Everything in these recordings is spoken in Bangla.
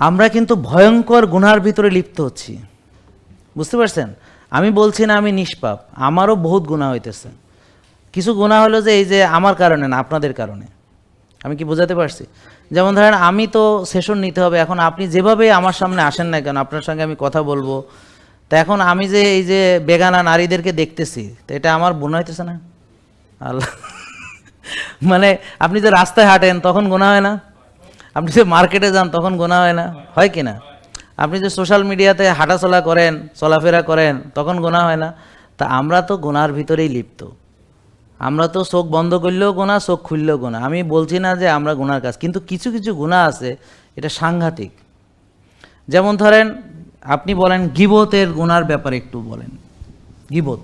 আমরা কিন্তু ভয়ঙ্কর গুনার ভিতরে লিপ্ত হচ্ছি। বুঝতে পারছেন? আমি বলছি না আমি নিষ্পাপ, আমারও বহুত গুণা হইতেছে। কিছু গুণা হলো যে এই যে আমার কারণে না, আপনাদের কারণে। আমি কি বোঝাতে পারছি? যেমন ধরেন, আমি তো সেশন নিতে হবে, এখন আপনি যেভাবে আমার সামনে আসেন না কেন, আপনার সঙ্গে আমি কথা বলব। তা এখন আমি যে এই যে বেগানা নারীদেরকে দেখতেছি, তো এটা আমার বোন হইতেছে না? আল্লাহ। মানে আপনি যে রাস্তায় হাঁটেন, তখন গোনা হয় না? আপনি যে মার্কেটে যান, তখন গোনা হয় না। হয় কি না? আপনি যে সোশ্যাল মিডিয়াতে হাঁটাচলা করেন, চলাফেরা করেন, তখন গোনা হয় না। তা আমরা তো গোনার ভিতরেই লিপ্ত। আমরা তো চোখ বন্ধ করলেও গোনা, চোখ খুললেও গোনা। আমি বলছি না যে আমরা গোনার কাজ, কিন্তু কিছু কিছু গুণা আছে, এটা সাংঘাতিক। যেমন ধরেন, আপনি বলেন গিবতের গুনার ব্যাপারে একটু বলেন। গিবত।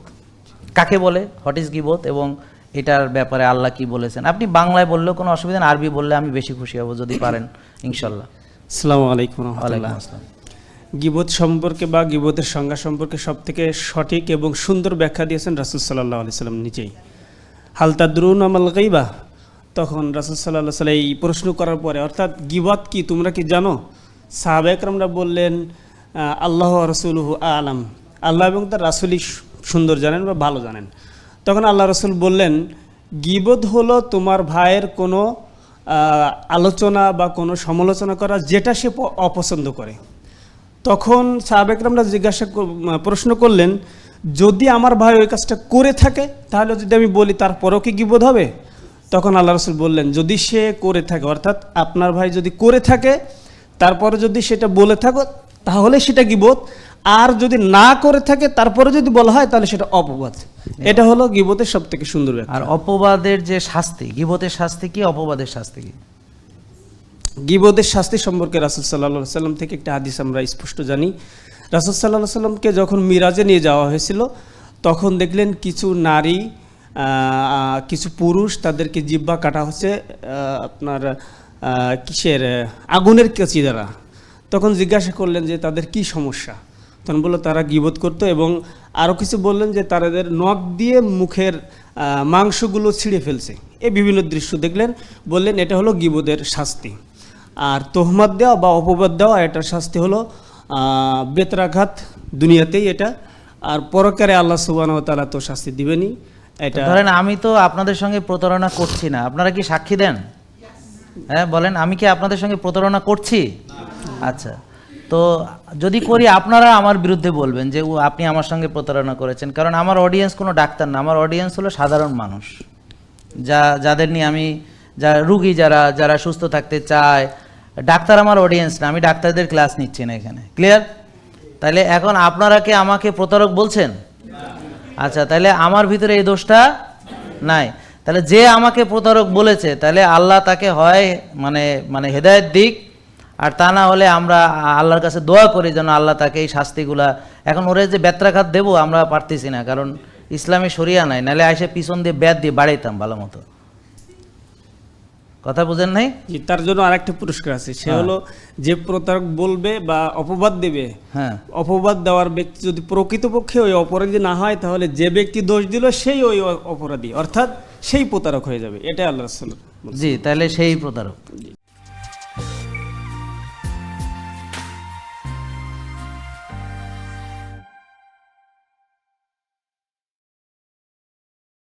কাকে বলে? হোয়াট ইজ গিবত? এবং এটার ব্যাপারে আল্লাহ কি বলেছেন? আপনি বাংলায় বললেও কোনো অসুবিধা নেই আরবি বললে আমি বেশি খুশি হব যদি পারেন ইনশাল্লাহ। আসসালামু আলাইকুম ওয়ালাইকুম আসসালাম। গিবত সম্পর্কে বা গিবতের সংজ্ঞা সম্পর্কে সব থেকে সঠিক এবং সুন্দর ব্যাখ্যা দিয়েছেন রাসুল সাল্লাহ আলি সাল্লাম নিজেই। হালতা দ্রুন আমাল গাইবা তখন রাসুল সাল্লাহ সাল্লাম এই প্রশ্ন করার পরে অর্থাৎ গিবত কি তোমরা কি জানো? সাহাবেকরামরা বললেন আল্লাহ রসুলহু আলাম। আল্লাহ এবং তার রাসুলই সুন্দর জানেন বা ভালো জানেন। তখন আল্লাহ রসুল বললেন, গিবত হলো তোমার ভাইয়ের কোনো আলোচনা বা কোনো সমালোচনা করা যেটা সে অপছন্দ করে। তখন সাহাবেকরামরা জিজ্ঞাসা প্রশ্ন করলেন, যদি আমার ভাই ওই কাজটা করে থাকে, তাহলে যদি আমি বলি তারপরেও কি গিবোধ হবে? তখন আল্লাহ রসুল বললেন, যদি সে করে থাকে, অর্থাৎ আপনার ভাই যদি করে থাকে, তারপরে যদি সেটা বলে থাকো, তাহলে সেটা গিবোধ আর যদি না করে থাকে তারপরে যদি বলা হয় তাহলে সেটা অপবাদ। এটা হলো গিবোধের সব থেকে সুন্দর আর অপবাদের যে শাস্তি গিবতের শাস্তি কি অপবাদের শাস্তি কি? গিবদের শাস্তি সম্পর্কে রাসুল সাল্লাহ সাল্লাম থেকে একটা হাদিস আমরা স্পষ্ট জানি। রাসুল সাল্লাহ সাল্লামকে যখন মিরাজে নিয়ে যাওয়া হয়েছিল তখন দেখলেন কিছু নারী কিছু পুরুষ তাদেরকে জিব্বা কাটা হচ্ছে আপনার কিসের আগুনের কেচি দ্বারা। তখন জিজ্ঞাসা করলেন যে তাদের কি সমস্যা? তখন বলল তারা গিবোধ করতো এবং আরও কিছু বললেন যে তাদের নখ দিয়ে মুখের মাংসগুলো ছিঁড়ে ফেলছে। এই বিভিন্ন দৃশ্য দেখলেন, বললেন এটা হলো গিবদের শাস্তি। আর তোহমাদ দেওয়া বা অপবাদ দেওয়া এটার শাস্তি হলো বেতরাঘাত দুনিয়াতেই এটা। আর পরকারে আল্লাহ সুবান তালা তো শাস্তি দিবেনই। এটা ধরেন আমি তো আপনাদের সঙ্গে প্রতারণা করছি না। আপনারা কি সাক্ষী দেন? হ্যাঁ বলেন আমি কি আপনাদের সঙ্গে প্রতারণা করছি? আচ্ছা। তো যদি করি, আপনারা আমার বিরুদ্ধে বলবেন যে আপনি আমার সঙ্গে প্রতারণা করেছেন। কারণ আমার অডিয়েন্স কোনো ডাক্তার না, আমার অডিয়েন্স হলো সাধারণ মানুষ। যা, যাদের নিয়ে আমি যারা রুগী যারা যারা সুস্থ থাকতে চায়, ডাক্তার আমার অডিয়েন্স না, আমি ডাক্তারদের ক্লাস নিচ্ছি না এখানে। ক্লিয়ার তাহলে এখন আপনারা কি আমাকে প্রতারক বলছেন? আচ্ছা তাহলে আমার ভিতরে এই দোষটা নাই। তাহলে যে আমাকে প্রতারক বলেছে তাহলে আল্লাহ তাকে হয় মানে মানে হেদায়েত দিক আর তা না হলে আমরা আল্লাহর কাছে দোয়া করি যেন আল্লাহ তাকে এই শাস্তিগুলা এখন ওরে যে ব্যত্রাঘাত দেবো আমরা পারতেছি না কারণ ইসলামে সরিয়া নাই নাহলে আইসে পিছন দিয়ে ব্যাত দিয়ে বাড়াইতাম ভালো মতো। কথা বুঝেন নাই? তার জন্য আরেকটা পুরস্কার আছে সে হলো যে প্রতারক বলবে বা অপবাদ দেবে হ্যাঁ। অপবাদ দেওয়ার ব্যক্তি যদি প্রকৃতপক্ষে ওই অপরাধী না হয় তাহলে যে ব্যক্তি দোষ দিল সেই ওই অপরাধী অর্থাৎ সেই প্রতারক হয়ে যাবে এটাই আল্লাহ জি তাহলে সেই প্রতারক।